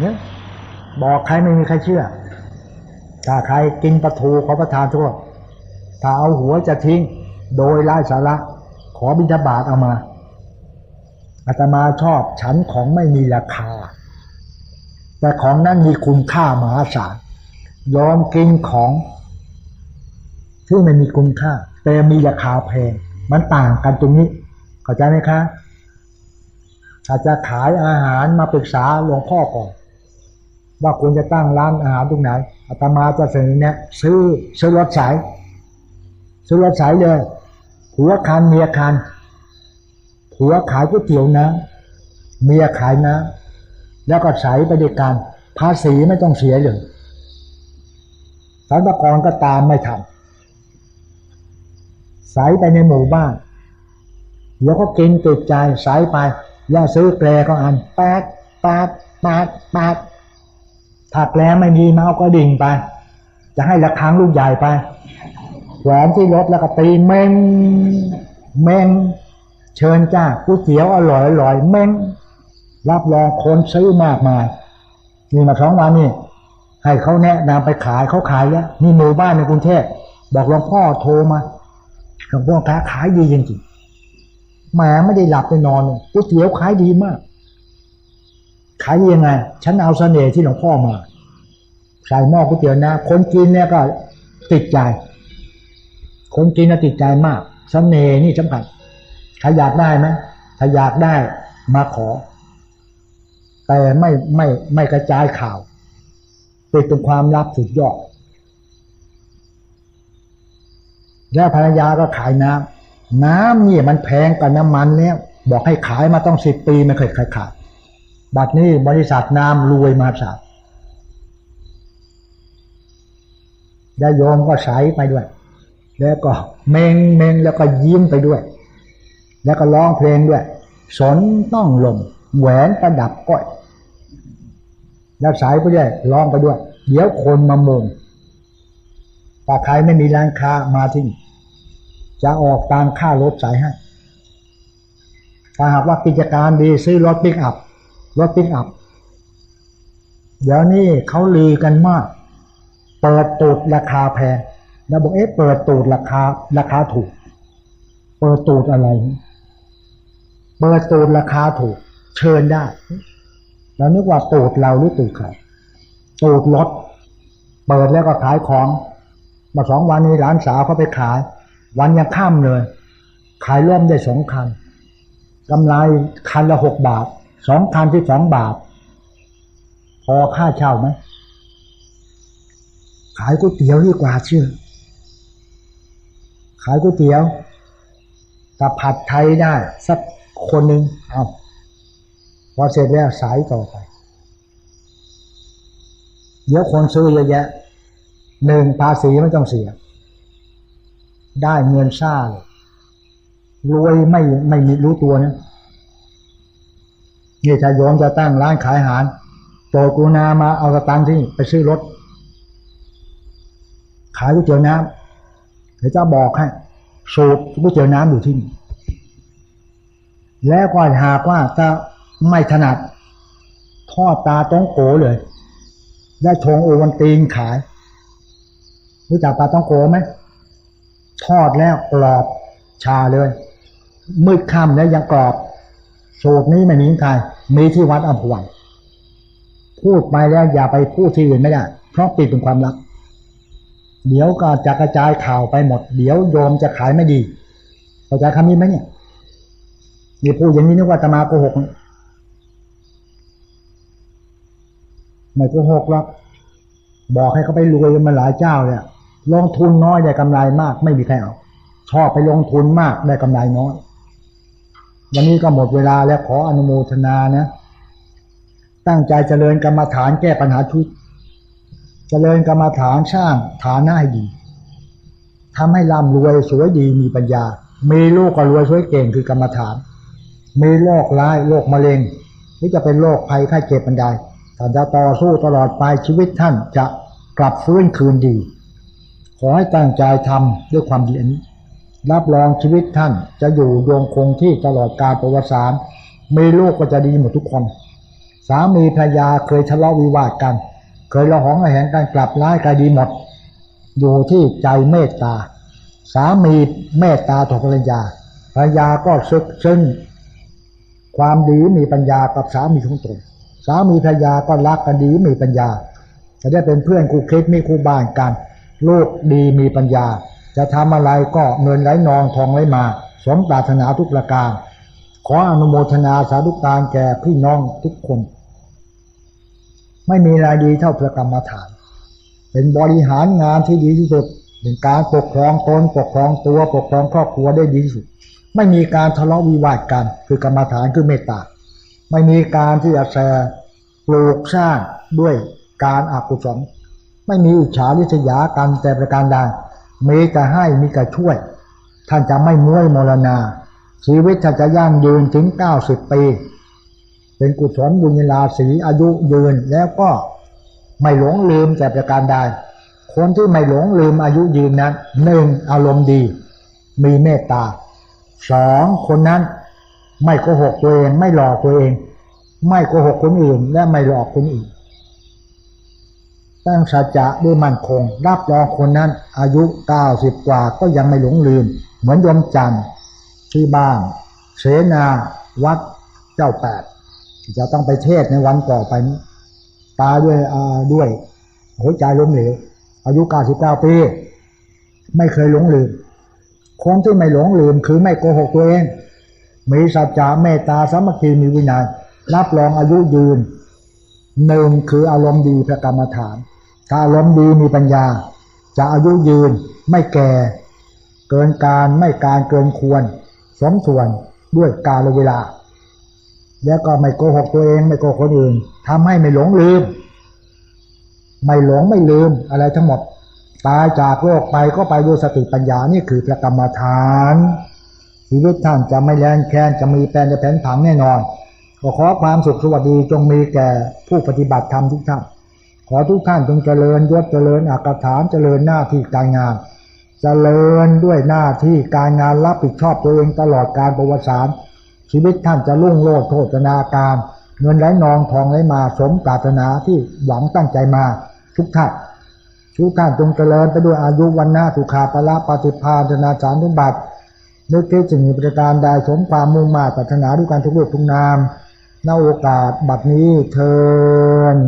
เนี่ยบอกใครไม่มีใครเชื่อ ถ้าใครกินปลาทูขอประทานโทษถ้าเอาหัวจะทิ้ง โดยไร้สาระ ขอบิณฑบาตเอามาอาตมาชอบฉันของไม่มีราคา แต่ของนั้นมีคุณค่ามหาศาลยอมกินของที่ไม่มีคุณค่า แต่มีราคาแพง มันต่างกันตรงนี้ เข้าใจไหมคะถ้าจะขายอาหารมาปรึกษาหลวงพ่อก่อน ว่าควรจะตั้งร้านอาหารตรงไหนอาตมาจะเสนอเนี่ยซื้อซื้อรถสายซื้อรถสายเลยผัวคันเมียคันผัวขายก๋วยเตี๋ยวนะ เมียขายนะ แล้วก็ใส่ไปด้วยกันภาษีไม่ต้องเสียเลยสรรพากรก็ตามไม่ทันใส่ไปในหมู่บ้านเดี๋ยวก็กินติดใจใส่ไปแล้วซื้อแกลก็อันแปดแปดแปดแปด ถ้าแกลไม่มีมาเอาก็ดิ่งไป จะให้ระฆังลูกใหญ่ไปแหวนที่รถแล้วก็ตีเม้งเม้งเชิญจ้าก๋วยเตี๋ยวอร่อยอร่อยเม้งรับรองคนซื้อมากมายนี่มาสองวันนี่ให้เขาแนะนำไปขายเขาขายแล้วนี่หมู่บ้านในกรุงเทพบอกหลวงพ่อโทรมาหลวงพ่อค้าขายดีจริงๆแหมไม่ได้หลับไปนอนก๋วยเตี๋ยวขายดีมาก ขายยังไง ฉันเอาเสน่ห์ที่หลวงพ่อมา ใส่หม้อก๋วยเตี๋ยวนะ คนกินเนี่ยก็ติดใจ คนกินน่ะติดใจมาก เสน่ห์นี่สำคัญถ้าอยากได้ไหมถ้าอยากได้มาขอ แต่ไม่ไม่ไม่กระจายข่าวปิดเป็นความลับสุดยอดแล้วภรรยาก็ขายน้ำน้ำนี่มันแพงกว่าน้ำมันแล้วบอกให้ขายมาต้องสิบปีไม่เคยขายขาด บัดนี้บริษัทน้ำรวยมหาศาลยาโยมก็ใช้ไปด้วย แล้วก็เมงเมงแล้วก็ยิ้มไปด้วย แล้วก็ร้องเพลงด้วย สนต้องลมแหวนประดับก้อย แล้วสายไปด้วยร้องไปด้วย เดี๋ยวคนมามุงถ้าใครไม่มีร้านค้ามาที่นี่จะออกตามค่ารถสายให้ถ้าหากว่ากิจการดีซื้อรถปิกอัพ รถปิกอัพเดี๋ยวนี้เขาลือกันมาก เปิดตูดราคาแพง แล้วบอกเอ๊ะเปิดตูดราคา ราคาถูก เปิดตูดอะไร เปิดตูดราคาถูก เชิญได้แล้วนึกว่าตูดเราหรือตูดใครตูดรถ เปิดแล้วก็ขายของ มาสองวันนี้หลานสาวเขาไปขาย วันยังข้ามเลย ขายร่วมได้สองคันกำไรคันละหกบาท สองคันที่สองบาท พอค่าเช่าไหมขายก๋วยเตี๋ยวดีกว่าเชื่อ ขายก๋วยเตี๋ยวแต่ผัดไทยได้ สักคนหนึ่งเอาพอเสร็จแล้วสายต่อไป เดี๋ยวคนซื้อเยอะแยะหนึ่งภาษีไม่ต้องเสีย ได้เงินซ่าเลยรวยไม่ไม่มีรู้ตัวนะ นี่ถ้าโยมจะตั้งร้านขายอาหารโปรดกรุณามาเอาสตังค์ที่ไปซื้อรถ ขายก๋วยเตี๋ยวน้ำเดี๋ยวจะบอกให้สูตรก๋วยเตี๋ยวน้ำอยู่ที่นี่แล้วก็หากว่าจะไม่ถนัดทอดตาต้องโกเลย ได้ชงโอวันตีนขาย รู้จักปลาต้องโกไหมทอดแล้วกรอบชาเลยมืดค่ำแล้วยังกรอบ สูตรนี้ไม่มีใครมีที่วัดอัมพวันพูดไปแล้วอย่าไปพูดที่อื่นไม่ได้ เพราะปิดเป็นความลับเดี๋ยวก็จะกระจายข่าวไปหมด เดี๋ยวโยมจะขายไม่ดีเข้าใจคำนี้ไหมเนี่ยนี่พูดอย่างนี้นึกว่าจะมาโกหกไม่โกหกหรอกบอกให้เขาไปรวยมาหลายเจ้าเนี่ยลงทุนน้อยได้กำไรมาก ไม่มีใครเอาชอบไปลงทุนมากได้กำไรน้อย วันนี้ก็หมดเวลาแล้วขออนุโมทนานะ ตั้งใจเจริญกรรมฐานแก้ปัญหาทุกข์เจริญกรรมฐานสร้างฐานะให้ดีทำให้ร่ำรวยสวยดีมีปัญญา มีลูกก็รวยสวยเก่งคือกรรมฐาน มีโรคร้ายโรคมะเร็งหรือจะเป็นโรคภัยไข้เจ็บปันใดท่านจะต่อสู้ตลอดไปชีวิตท่านจะกลับฟื้นคืนดี ขอให้ตั้งใจทำด้วยความดีอันนี้ รับรองชีวิตท่านจะอยู่ยงคงที่ตลอดกาลประวัติศาสตร์มีลูกก็จะดีหมดทุกคน สามีภรรยาเคยทะเลาะวิวาทกัน เคยระหองระแหงกันกลับร้ายกายดีหมด อยู่ที่ใจเมตตา สามีเมตตาต่อภรรยาภรรยาก็ซึกซึ้งความดีมีปัญญากับสามีของตนสามีภรรยาก็รักกันดีมีปัญญา จะได้เป็นเพื่อนคู่คิดมีคู่บ้านกัน ลูกดีมีปัญญา จะทำอะไรก็เงินไหลนองทองไหลมาสมปรารถนาทุกประการ ขออนุโมทนาสาธุการแก่พี่น้องทุกคน ไม่มีอะไรดีเท่าพระกรรมฐาน เป็นบริหารงานที่ดีที่สุดเป็นการปกครองตนปกครองตัวปกครองครอบครัวได้ดีที่สุด ไม่มีการทะเลาะวิวาทกัน คือกรรมฐานคือเมตตาไม่มีการที่จะแสปลูกสร้างด้วยการอากุศลไม่มีอิจฉาริษยากันแต่ประการใด มีแต่ให้มีแต่ช่วย ท่านจะไม่ม้วยมรณา ชีวิตท่านจะยั่งยืนถึงเก้าสิบปี เป็นกุศลบุญญาสีอายุยืนแล้วก็ไม่หลงลืมแต่ประการใดคนที่ไม่หลงลืมอายุยืนนั้นหนึ่งอารมณ์ดี มีเมตตาสองคนนั้นไม่โกหกตัวเอง ไม่หลอกตัวเอง ไม่โกหกคนอื่นและไม่หลอกคนอื่น ตั้งสัจจะด้วยมั่นคง รับรองคนนั้น อายุเก้าสิบกว่าก็ยังไม่หลงลืม เหมือนยมจันทร์ที่บ้านเสนาวัดเจ้าแปดจะต้องไปเทศในวันต่อไปตายด้วยอาด้วยหัวใจล้มเหลวอายุเก้าสิบเก้าปี ไม่เคยหลงลืม คนที่ไม่หลงลืมคือไม่โกหกตัวเองมีสัจจะเมตตาสามัคคีมีวินัยรับรองอายุยืน หนึ่งคืออารมณ์ดีพระกรรมฐาน ถ้าอารมณ์ดีมีปัญญา จะอายุยืนไม่แก่ เกินการไม่การเกินควร สมส่วนด้วยกาลเวลา แล้วก็ไม่โกหกตัวเองไม่โกหกคนอื่นทำให้ไม่หลงลืม ไม่หลงไม่ลืมอะไรทั้งหมด ตายจากโลกไปก็ไปด้วยสติปัญญานี่คือพระกรรมฐานชีวิตท่านจะไม่แลนแค้นจะมีแปลนจะแผนผังแน่นอน ก็ขอความสุขสวัสดีจงมีแก่ผู้ปฏิบัติธรรมทุกท่าน ขอทุกท่านจงเจริญยศเจริญอากฐานเจริญหน้าที่การงาน เจริญด้วยหน้าที่การงานรับผิดชอบตัวเองตลอดการประวัติศาสตร์ชีวิตท่านจะรุ่งโรจน์โทษนาการ เงินไหลนองทองไหลมาสมปรารถนาที่หวังตั้งใจมาทุกท่านทุกท่านจงเจริญไปด้วยอายุวันหน้าสุขาปละปฏิภาณนาจารย์ทุบัตินึกคิดจึงมีประการใดสมความมุ่งมาปรารถนาด้วยการทุกรูปทุกนาม ณโอกาสบัดนี้เทิน